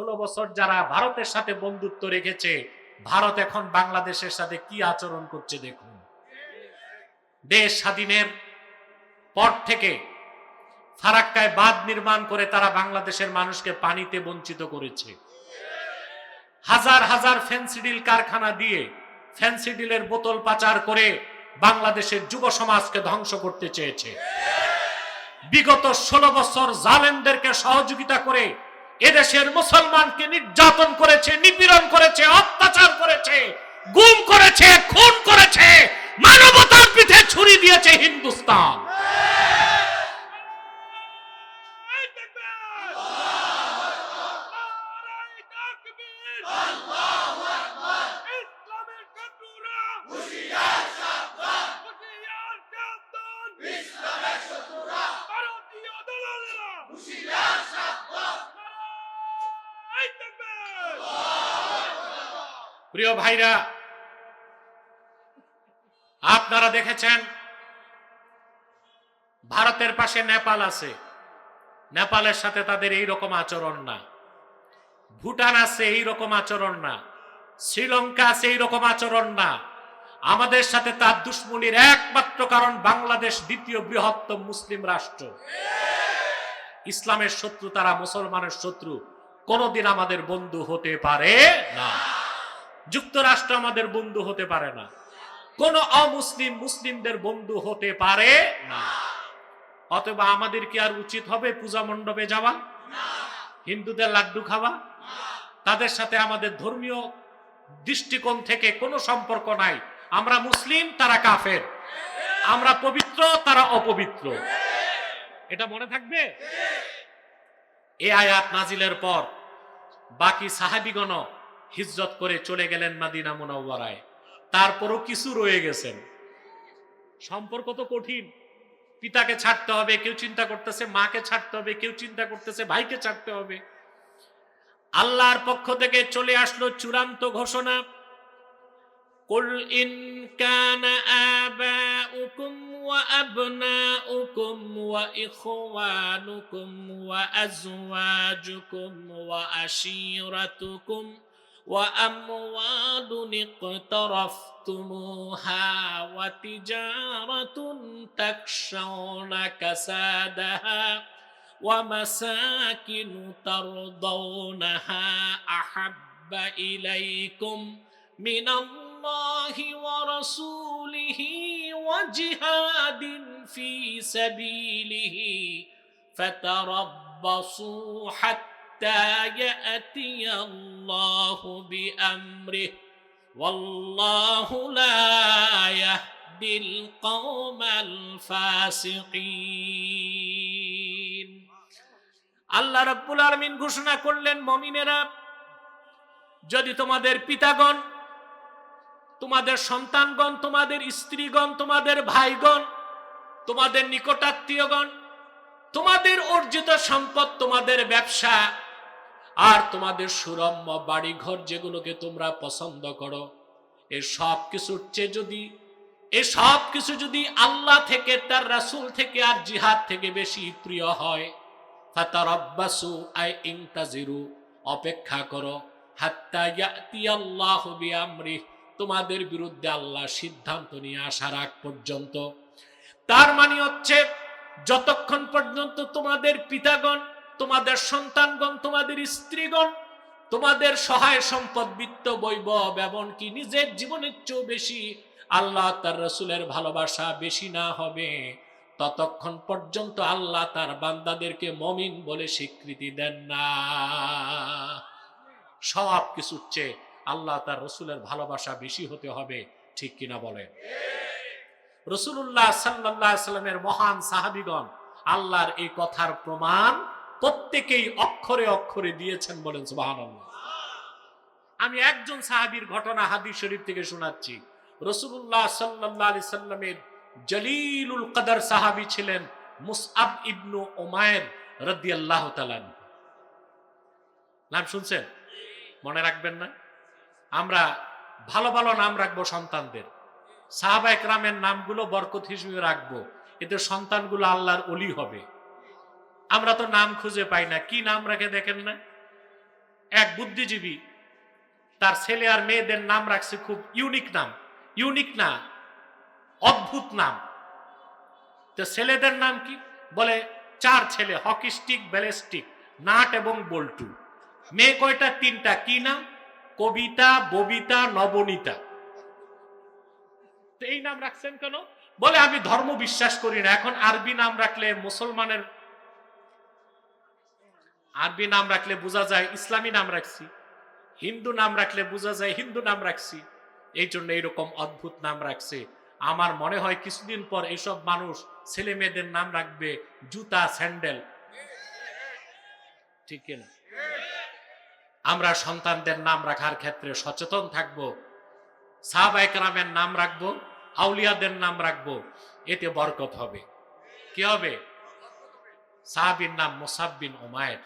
ষোলো বছর যারা ভারতের সাথে বন্ধুত্ব রেখেছে, ভারত এখন বাংলাদেশের সাথে কি আচরণ করছে দেখুন। দেশ স্বাধীনের পর থেকে ফারাক্কায় বাঁধ নির্মাণ করে তারা বাংলাদেশের মানুষকে পানিতে বঞ্চিত করেছে। হাজার হাজার ফেন্সিডিল কারখানা দিয়ে ফেন্সিডিলের বোতল পাচার করে বাংলাদেশের যুব সমাজকে ধ্বংস করতে চেয়েছে। বিগত ষোলো বছর জালেমদেরকে সহযোগিতা করে এদেশের মুসলমানকে নির্যাতন করেছে, নিপীড়ন করেছে, অত্যাচার করেছে, গুম করেছে, খুন করেছে, মানবতার পিঠে ছুরি দিয়েছে হিন্দুস্তান। ভাইরা, আপনারা দেখেছেন, ভারতের পাশে নেপাল আছে। নেপালের সাথে তাদের এই রকম আচরণ না। ভুটান আছে এই রকম আচরণ না। শ্রীলঙ্কা আছে এই রকম আচরণ না। আমাদের সাথে তার দুশ্মনির একমাত্র কারণ বাংলাদেশ দ্বিতীয় বৃহত্তম মুসলিম রাষ্ট্র। ইসলামের শত্রু তারা, মুসলমানের শত্রু। কোনদিন আমাদের বন্ধু হতে পারে না। যুক্তরাষ্ট্র আমাদের বন্ধু হতে পারে না। কোন অমুসলিম মুসলিমদের বন্ধু হতে পারে না। অথবা আমাদের কি আর উচিত হবে পূজা মণ্ডপে যাওয়া? হিন্দুদের লাড্ডু খাওয়া? তাদের সাথে আমাদের ধর্মীয় দৃষ্টিকোণ থেকে কোনো সম্পর্ক নাই। আমরা মুসলিম, তারা কাফের। আমরা পবিত্র, তারা অপবিত্র। এটা মনে থাকবে? এ আয়াত নাজিলের পর বাকি সাহাবিগণ হিজরত করে চলে গেলেন মাদিনা মুনাওয়ারায় তারপরও কিছু রয়ে গেছেন সম্পর্ক তো কঠিন পিতাকে ছাড়তে হবে কেউ চিন্তা করতেছে মাকে ছাড়তে হবে কেউ চিন্তা করতেছে ভাইকে ছাড়তে হবে আল্লাহর পক্ষ থেকে চলে আসলো চূড়ান্ত ঘোষণা قل إن كان آباؤكم وأبناؤكم وإخوانكم وأزواجكم وعشيرتكم وأموال اقترفتموها وتجارة تخشون كسادها ومساكن ترضونها أحب إليكم من الله ورسوله وجهاد في سبيله فتربصوا حتى يأتي الله بأمره والله لا يهدي القوم الفاسقين আল্লাহ রাব্বুল আলামিন ঘোষণা করলেন মমিনেরা যদি তোমাদের পিতাগণ তোমাদের সন্তানগণ তোমাদের স্ত্রীগণ তোমাদের ভাইগণ তোমাদের নিকটাত্মীয়গণ তোমাদের অর্জিত সম্পদ তোমাদের ব্যবসা আর তোমাদের সুরম্য বাড়িঘর যেগুলোকে তোমরা পছন্দ করো, এ সব কিছুর চেয়ে যদি, এ সব কিছু যদি আল্লাহ থেকে, তার রাসূল থেকে আর জিহাদ থেকে বেশি প্রিয় হয়, ফাতারাব্বাসু আই ইনতাজিরু, অপেক্ষা করো, হাত্তা ইয়াতি আল্লাহু বিআমরিহি তোমাদের বিরুদ্ধে আল্লাহ সিদ্ধান্ত নিয়ে আসার আগ পর্যন্ত। তার মানে হচ্ছে, যতক্ষণ পর্যন্ত তোমাদের পিতাগণ তোমাদের সন্তানগণ, তোমাদের স্ত্রীগণ, তোমাদের সহায় সম্পদ বিত্ত বৈভব এমনকি নিজের জীবনের চেয়েও বেশি? আল্লাহ তার রসুলের ভালোবাসা বেশি না হবে। ততক্ষণ পর্যন্ত আল্লাহ তার বান্দাদেরকে মমিন বলে স্বীকৃতি দেন না। সব কিছুর চেয়ে আল্লাহ তার রসুলের ভালোবাসা বেশি হতে হবে। ঠিক কিনা বলেন? রসুল্লাহ সাল্লাহ সাল্লামের মহান সাহাবিগণ, আল্লাহর এই কথার প্রমাণ প্রত্যেকেই অক্ষরে অক্ষরে দিয়েছেন বলেন সুবাহান আমি একজন সাহাবির ঘটনা হাদিস শরীফ থেকে শোনাচ্ছি। রসুল্লাহ সাল্লাহ সাল্লামের জলিলুল কদর সাহাবি ছিলেন মুসআব ইবনু ওমায়ের রদিয়াল্লাহ তালান নাম শুনছেন? মনে রাখবেন না? আমরা ভালো ভালো নাম রাখব সন্তানদের। সাহাবা একরামের নামগুলো বরকত হিসেবে রাখব। এতে সন্তানগুলো আল্লাহর অলি হবে। আমরা তো নাম খুঁজে পাই না। কি নাম রাখে দেখেন না? এক বুদ্ধিজীবী, তার ছেলে আর মেয়েদের নাম রাখছে খুব ইউনিক নাম। ইউনিক না, অদ্ভুত নাম। তো ছেলেদের নাম কি? বলে চার ছেলে, হকি স্টিক ব্যালিস্টিক নাট এবং বল্টু। মেয়ে কয়টা? তিনটা। কি নাম? কবিতা, ববিতা, নবনীতা। এই নাম রাখছেন কেন? বলে আমি ধর্ম বিশ্বাস করি না। এখন আরবি নাম রাখলে মুসলমানের আরবি নাম রাখলে বোঝা যায়, ইসলামী নাম রাখছি, হিন্দু নাম রাখলে বোঝা যায়, হিন্দু নাম রাখছি। এই জন্য এইরকম অদ্ভুত নাম রাখছে। আমার মনে হয় কিছুদিন পর এসব মানুষ ছেলে মেয়েদের নাম রাখবে জুতা, স্যান্ডেল। ঠিক না আমরা সন্তানদের নাম রাখার ক্ষেত্রে সচেতন থাকব সাহাবাইকরামের নাম রাখব, আউলিয়াদের নাম রাখব, এতে বরকত হবে। কি হবে? সাহাবির নাম মুসাব্বিন ওমায়ের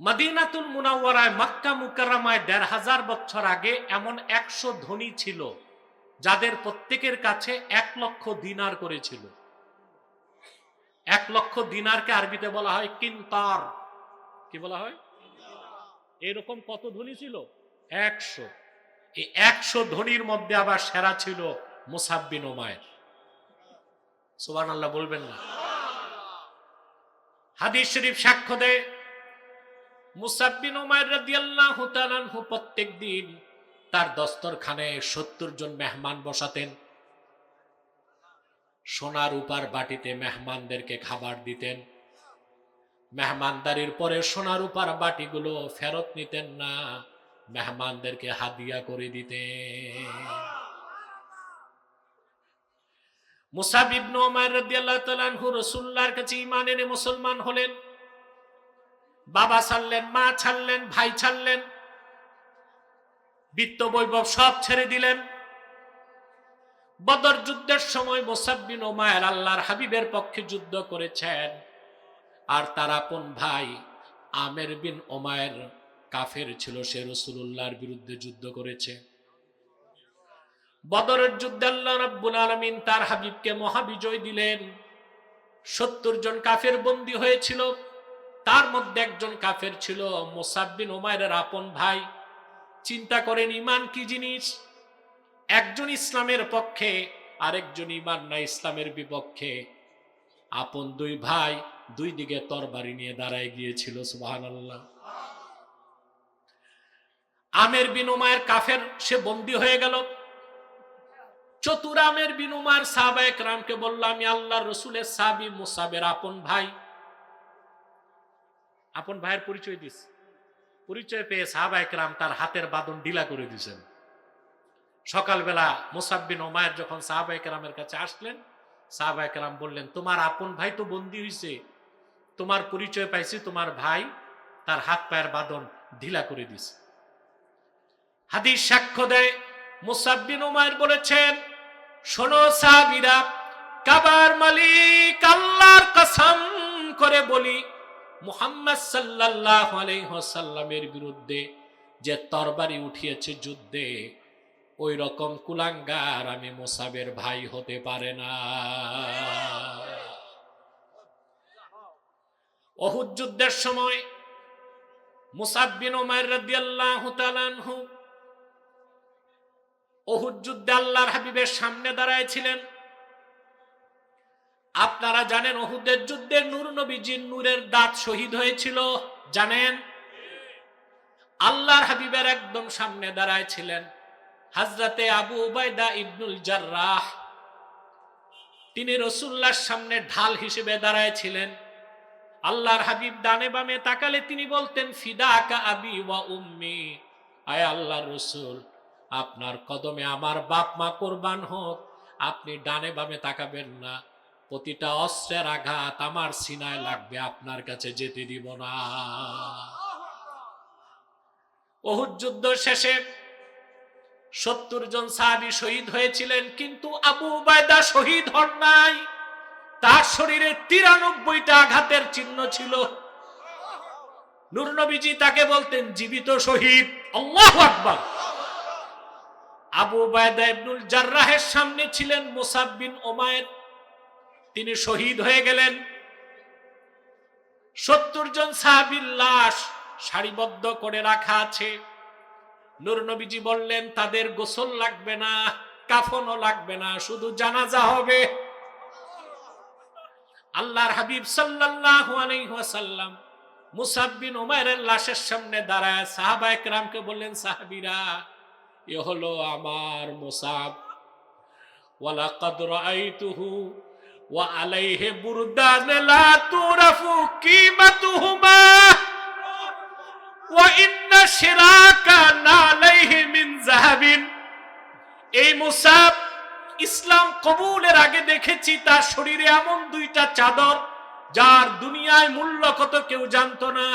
মদিনাতুল মুনাওয়ারায় মক্কা মুকাররমায় দেড় হাজার বছর আগে এমন একশো ধনী ছিল, যাদের প্রত্যেকের কাছে এক লক্ষ দিনার করেছিল। এক লক্ষ দিনারকে আরবিতে বলা হয় কিন্তার। কি বলা হয়? এরকম কত ধনী ছিল? একশো। এই একশো ধনির মধ্যে আবার সেরা ছিল মুসাব্বিন ওমায়ের। সুবান আল্লাহ বলবেন না। হাদিস শরীফ সাক্ষ্য দেয় মুসাব্বিন ওমায়ের রাদিয়াল্লাহু তাআলাহু প্রত্যেক তার দস্তরখানে সত্তর জন মেহমান বসাতেন। সোনার উপার বাটিতে মেহমানদেরকে খাবার দিতেন। মেহমানদারির পরে সোনার উপার বাটিগুলো ফেরত নিতেন না, মেহমানদেরকে হাদিয়া করে দিতেন। মুসাব ইবনু ওমর রাদিয়াল্লাহু তাআলা আনহু রাসূলুল্লাহর কাছে ঈমান এনে মুসলমান হলেন। বাবা ছাড়লেন, মা ছাড়লেন, ভাই ছাড়লেন। বিত্ত বৈভব সব ছেড়ে দিলেন। বদর যুদ্ধের সময় মোসাব্বিন ওমায়ের আল্লাহর হাবিবের পক্ষে যুদ্ধ করেছেন। আর তার আপন ভাই আমের বিন ওমায়ের কাফের ছিল, সে রসুল্লাহর বিরুদ্ধে যুদ্ধ করেছে। বদরের যুদ্ধে আল্লাহ রাব্বুল আলামিন তার হাবিবকে মহাবিজয় দিলেন। সত্তর জন কাফের বন্দী হয়েছিল। তার মধ্যে একজন কাফের ছিল মোসাব্বিন ওমায়ের আপন ভাই। চিন্তা করেন ইমান কি জিনিস? একজন ইসলামের পক্ষে, আরেকজন ইমান না ইসলামের বিপক্ষে। আপন দুই ভাই দুই দিকে তরবারি নিয়ে দাঁড়ায় গিয়েছিল সুবাহান আল্লাহ আমের বিনুমায়ের কাফের, সে বন্দী হয়ে গেল। চতুরামের বিনুমার সাহাবায়ক রামকে বললাম আল্লাহ রসুলের সাবি মুসাবের আপন ভাই। আপন ভাইয়ের পরিচয় দিস পরিচয় পেয়ে সাহাবায়ক রাম তার হাতের বাদন ডিলা করে দিয়েছেন সকালবেলা মোসাব্বিন ওমায়ের যখন সাহাবায়ক রামের কাছে আসলেন সাহাবায়ক রাম বললেন, তোমার আপন ভাই তো বন্দী হয়েছে তোমার পরিচয় পাইছি, তোমার ভাই তার হাত পায়ের বাদন ঢিলা করে দিছে। হাদিস সাক্ষ্য দেয় মুসাব্বিন ওমায়ের বলেছেন, শোনো সাহাবিরা, কাবার মালিক আল্লাহর কসম করে বলি মুহাম্মদ সাল্লাল্লাহু আলাইহি ওয়াসাল্লামের বিরুদ্ধে যে তরবারি উঠিয়েছে যুদ্ধে, ওই রকম কুলাঙ্গার আমি মোসাবের ভাই হতে পারে না। অহুদ যুদ্ধের সময় মুসাব্বিন রাদিয়াল্লাহু তাআলা আনহু অহুদ যুদ্ধে আল্লাহর হাবিবের সামনে দাঁড়ায় ছিলেন। আপনারা জানেন অহুদের যুদ্ধে নূর নবীজির নূরের দাঁত শহীদ হয়েছিল? জানেন? আল্লাহর হাবিবের একদম সামনে দাঁড়ায় ছিলেন হাজরাতে আবু উবাইদা ইবনুল জার্রাহ। তিনি রসুল্লাহর সামনে ঢাল হিসেবে দাঁড়ায় ছিলেন। আল্লাহর হাবিব ডানে বামে তাকালে তিনি বলতেন ফিদা আকা আবি ওয়া উম্মি। আয় আল্লাহ রসুল, আপনার কদমে আমার বাপ মা কোরবান হোক, আপনি ডানে বামে তাকাবেন না। প্রতিটা অস্ত্রের আঘাত আমার সিনায় লাগবে, আপনার কাছে যেতে দিব না। অহুদ যুদ্ধ শেষে সত্তর জন সাহাবি শহীদ হয়েছিলেন, কিন্তু আবু উবায়দা শহীদ হন নাই। তার শরীরে তিরানব্বইটা আঘাতের চিহ্ন ছিল। নুরনবীজি তাকে বলতেন, জীবিত শহীদ, আল্লাহ আকবার। আবু উবায়দা ইবনুল জার্রাহের সামনে ছিলেন মোসাব্বিন ওমায়ের তিনি শহীদ হয়ে গেলেন। সত্তর জন সাহাবির লাশ সারিবদ্ধ করে রাখা আছে। নূর নবীজি বললেন, তাদের গোসল লাগবে না, কাফনও লাগবে না, শুধু জানাজা হবে। আল্লাহর হাবিব সাল্লাল্লাহু আলাইহি ওয়াসাল্লাম মুসাব বিন উমাইরের লাশের সামনে দাঁড়ায় সাহাবা একরামকে বললেন, সাহাবীরা, এ হলো আমার মুসাব। ওয়ালাকাদ রাআইতুহু বুরদান লা তুরাফু কিমাতুহুমা। ওয়া ইন্না শিরাকা নালাইহি মিন যাহাবিন। এই মুসাব ইসলাম কবুলের আগে দেখেছি, তার শরীরে এমন দুইটা চাদর, যার দুনিয়ায় মূল্য কত কেউ জানতো না।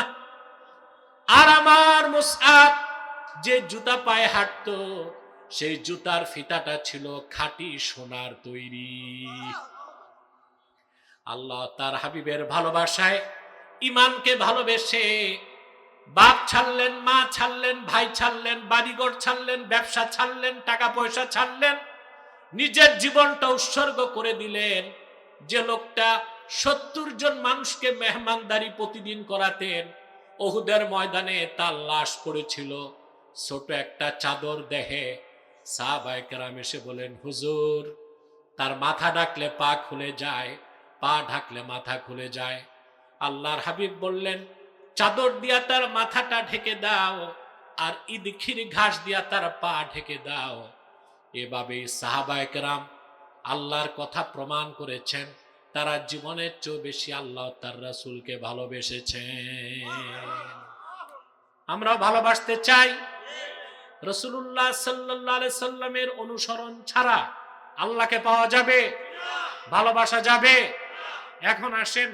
আর আমার মুসাব যে জুতা পায়ে হাঁটতো, সেই জুতার ফিতাটা ছিল খাঁটি সোনার তৈরি। আল্লাহ তার হাবিবের ভালোবাসায় ইমানকে ভালোবেসে বাপ ছাড়লেন, মা ছাড়লেন, ভাই ছাড়লেন, বাড়িঘর ছাড়লেন, ব্যবসা ছাড়লেন টাকা পয়সা ছাড়লেন, নিজের জীবনটা উৎসর্গ করে দিলেন। যে লোকটা সত্তর জন মানুষকে মেহমানদারি প্রতিদিন করাতেন, ওহুদের ময়দানে তার লাশ পড়েছিল। ছোট একটা চাদর দেহে সাহাবায়কেরাম এসে বলেন, হুজুর, তার মাথা ডাকলে পা খুলে যায় পা ঢাকলে মাথা খুলে যায়। আল্লাহর হাবিব বললেন, চাদর দিয়া তার মাথাটা ঢেকে দাও আর ইদখির ঘাস দিয়া তার পা ঢেকে দাও। এভাবে সাহাবায়কেরাম আল্লাহর কথা প্রমাণ করেছেন। তারা জীবনের চেয়ে বেশি আল্লাহ তার রাসূলকে ভালোবেসেছেন। আমরাও ভালোবাসতে চাই রসুল্লাহ সাল্লাহ সাল্লামের অনুসরণ ছাড়া আল্লাহকে পাওয়া যাবে? ভালোবাসা যাবে? এখন আসেন।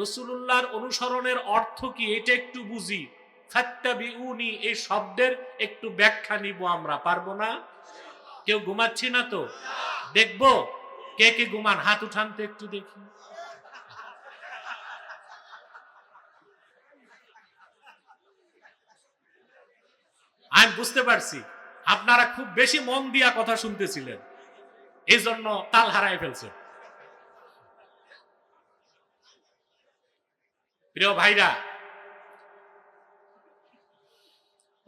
রসুল্লাহর অনুসরণের অর্থ কি এটা একটু বুঝি। ফাত্তাবিউনি, এই শব্দের একটু ব্যাখ্যা নিব আমরা, পারব না? কেউ ঘুমাচ্ছি না তো? দেখব? কে কে ঘুমান? হাত উঠান তো একটু দেখি। আমি বুঝতে পারছি, আপনারা খুব বেশি মন দিয়া কথা শুনতেছিলেন। এই জন্য তাল হারাই ফেলছেন। প্রিয় ভাইরা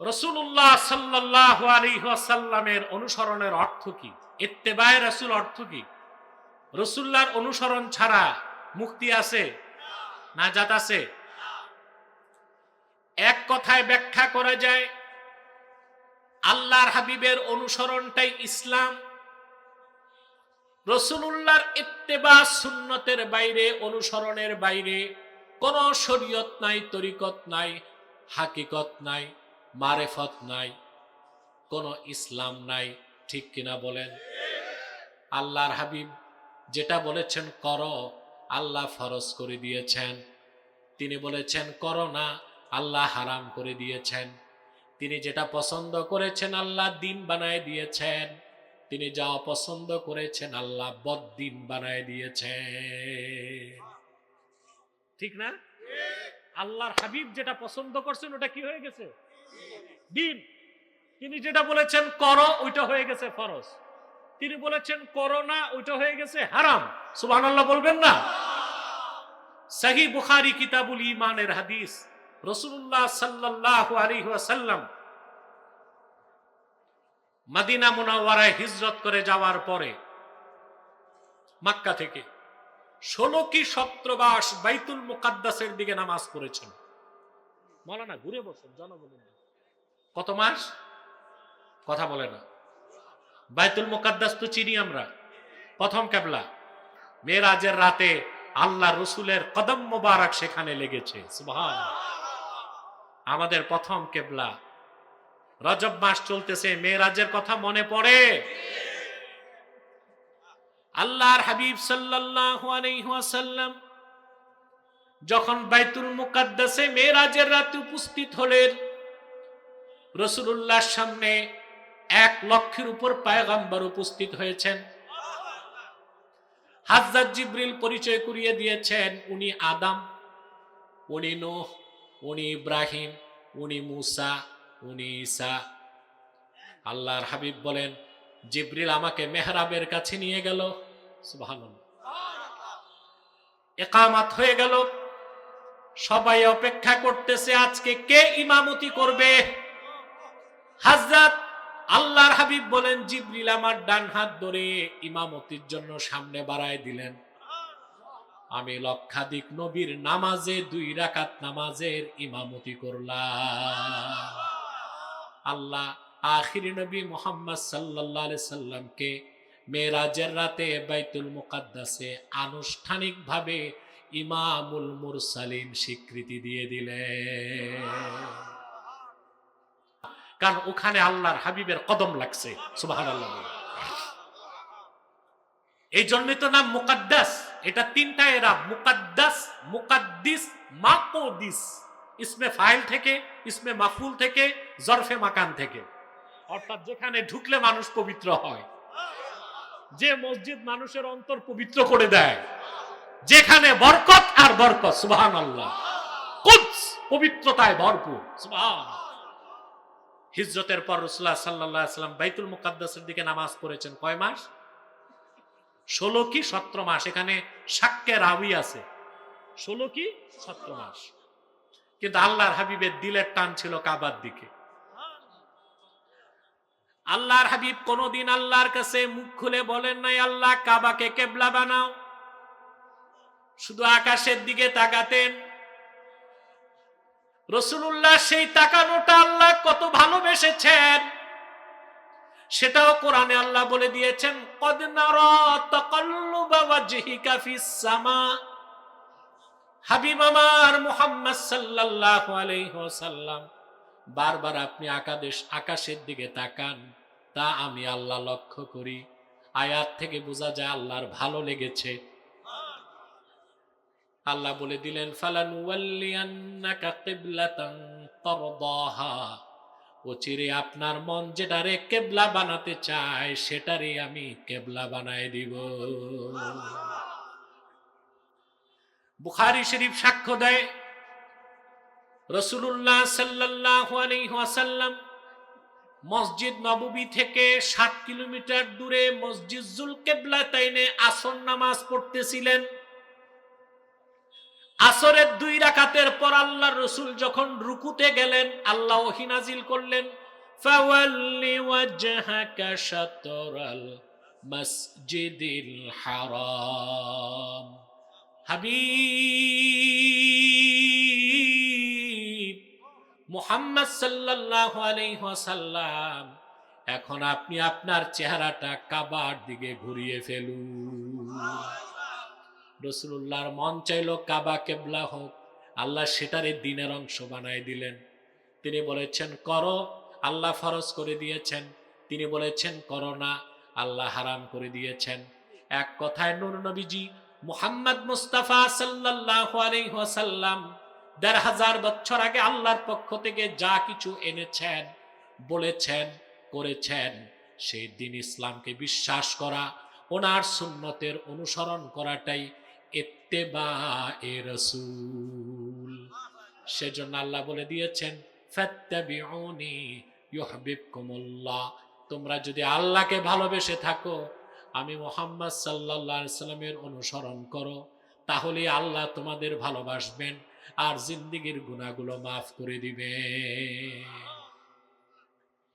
রসুল্লাহ সাল্লাহ আলিহাসাল্লামের অনুসরণের অর্থ কি? ইত্তেবায় রসুল অর্থ কি? রসুল্লাহর অনুসরণ ছাড়া মুক্তি আছে না জাত আছে? এক কথায় ব্যাখ্যা করা যায়, আল্লাহর হাবিবের অনুসরণটাই ইসলাম। রসুল্লাহর ইত্তেবা সুন্নতের বাইরে, অনুসরণের বাইরে কোন শরীয়ত নাই, তরিকত নাই, হাকিকত নাই, মারেফত নাই, কোন ইসলাম নাই, ঠিক কিনা বলেন? আল্লাহর হাবিব যেটা বলেছেন কর, আল্লাহ ফরজ করে দিয়েছেন। তিনি বলেছেন করো না, আল্লাহ হারাম করে দিয়েছেন। তিনি যেটা পছন্দ করেছেন, আল্লাহ দিন বানায় দিয়েছেন। তিনি যা অপছন্দ করেছেন, আল্লাহ বদ্দিন বানায় দিয়েছেন। ঠিক না? আল্লাহর হাবিব যেটা পছন্দ করছেন, ওটা কি হয়ে গেছে? দিন। তিনি যেটা বলেছেন, করো, ওইটা হয়ে গেছে ফরজ। তিনি বলেছেন, করো না, ওইটা হয়ে গেছে হারাম। সুবহানাল্লাহ বলবেন না? সহি বুখারি কিতাবুল ইমানের হাদিস। রসুল্লাহ সাল্লাহ আলাইহি ওয়াসাল্লাম মাদিনা মুনাওয়ারায় হিজরত করে যাওয়ার পরে, মাক্কা থেকে ষোলো কি সতেরো বাইতুল মুকাদ্দাসের দিকে নামাজ পড়েছেন? মৌলানা ঘুরে বসুন জনগণ কত মাস? কথা বলে না। বাইতুল মুকাদ্দাস তো চিনি আমরা। প্রথম কেবলা। মেয়েরাজের রাতে আল্লাহ রসুলের কদম মোবারক সেখানে লেগেছে। সুবহান। আমাদের প্রথম কেবলা। রজব মাস চলতেছে মেয়েরাজের কথা মনে পড়ে? আল্লাহর হাবিব ওয়াসাল্লাম যখন বাইতুল মুকাদ্দাসে মেয়েরাজের রাতে উপস্থিত হলেন, রসুলুল্লাহর সামনে এক লক্ষের উপর পায়গাম্বার উপস্থিত হয়েছেন। হাজরাত জিব্রিল পরিচয় করিয়ে দিয়েছেন, উনি আদাম, উনি নোহ, উনি ইব্রাহিম, উনি মুসা, উনি ঈসা। আল্লাহর হাবিব বলেন, জিব্রিল আমাকে মেহরাবের কাছে নিয়ে গেল। একামাত হয়ে গেল। সবাই অপেক্ষা করতেছে, আজকে কে ইমামতি করবে? হাজরাত আল্লাহর হাবিব বলেন, জিবরিল আমার ডান হাত ধরে ইমামতির জন্য সামনে বাড়ায় দিলেন। আমি লক্ষাধিক নবীর নামাজে দুই রাকাত নামাজের ইমামতি করলাম। আল্লাহ আখিরি নবী মোহাম্মদ আলাইহি সাল্লামকে মেরাজের রাতে বাইতুল মুকাদ্দাসে আনুষ্ঠানিকভাবে ইমামুল মুরসালিন স্বীকৃতি দিয়ে দিলেন কারণ ওখানে আল্লাহর হাবিবের কদম লাগছে বলে। এই জন্য তো নাম মুকাদ্দাস। এটা তিনটা এরা, মুকাদ্দাস, মুকাদ্দিস, মাকদিস। ইসমে ফাইল থেকে, ইসমে মাফুল থেকে, জরফে মাকান থেকে। অর্থাৎ যেখানে ঢুকলে মানুষ পবিত্র হয়। যে মসজিদ মানুষের অন্তর পবিত্র করে দেয়, যেখানে বরকত আর বরকত সুবহান আল্লাহ পবিত্রতায় ভরপুর সুবহান হিজরতের পর রসুল্লাহ সাল্লাহ সাল্লাম বাইতুল মুকাদ্দাসের দিকে নামাজ পড়েছেন কয় মাস? ষোলো কি সতেরো মাস? এখানে সাক্যে রাবি আছে। ষোলো কি সতেরো মাস। কিন্তু আল্লাহর হাবিবের দিলের টান ছিল কাবার দিকে। আল্লাহর হাবিব কোনদিন আল্লাহর কাছে মুখ খুলে বলেন নাই, আল্লাহ, কাবাকে কেবলা বানাও। শুধু আকাশের দিকে তাকাতেন। রসুল্লাহ সেই তাকানোটা আল্লাহ কত ভালোবেসেছেন। সেটাও কোরআনে আল্লাহ বলে দিয়েছেন হাবিব আমার মুহাম্মদ সাল্লাল্লাহু আলাইহি বারবার আপনি আকাদেশ আকাশের দিকে তাকান, তা আমি আল্লাহ লক্ষ্য করি। আয়াত থেকে বোঝা যায় আল্লাহর ভালো লেগেছে। আল্লাহ বলে দিলেন, ফালানুওয়াল্লিয়ান্নাকা কিবলাতান তারদাহা। ও চিরে আপনার মন যেটারে কেবলা বানাতে চায় সেটারে আমি কেবলা বানায় দিব। বুখারি শরীফ সাক্ষ্য দেয় রসুল্লাহ সাল্লাহ মসজিদ নববী থেকে সাত কিলোমিটার দূরে মসজিদ জুল কেবলা তাইনে আসর নামাজ পড়তেছিলেন। আসরের দুই রাকাতের পর আল্লাহ রসুল যখন রুকুতে গেলেন, আল্লাহ ওহিনাজিল করলেন হাবিব! মুহাম্মদ সাল্লাল্লাহু আলাইহি ওয়াসাল্লাম, এখন আপনি আপনার চেহারাটা কাবার দিকে ঘুরিয়ে ফেলুন। রসুল্লাহর মন চাইল কাবা কেবলা হোক, আল্লাহ সেটারে দিনের অংশ বানায় দিলেন। তিনি বলেছেন, করো। আল্লাহ ফরজ করে দিয়েছেন। তিনি বলেছেন, করো না। আল্লাহ হারাম করে দিয়েছেন। এক কথায় নূর নবীজি মুহাম্মদ মুস্তাফা সাল্লাল্লাহু আলাইহি ওয়াসাল্লাম দেড় হাজার বছর আগে আল্লাহর পক্ষ থেকে যা কিছু এনেছেন, বলেছেন, করেছেন, সেই দিন ইসলামকে বিশ্বাস করা, ওনার সুন্নতের অনুসরণ করাটাই এত্তেবা এ রসুল। সেজন্য আল্লাহ বলে দিয়েছেন তোমরা যদি আল্লাহকে ভালোবেসে থাকো, আমি মোহাম্মদ আলাইহি সাল্লামের অনুসরণ করো তাহলে আল্লাহ তোমাদের ভালোবাসবেন। আর জিন্দিগির গুণাগুলো মাফ করে দিবেন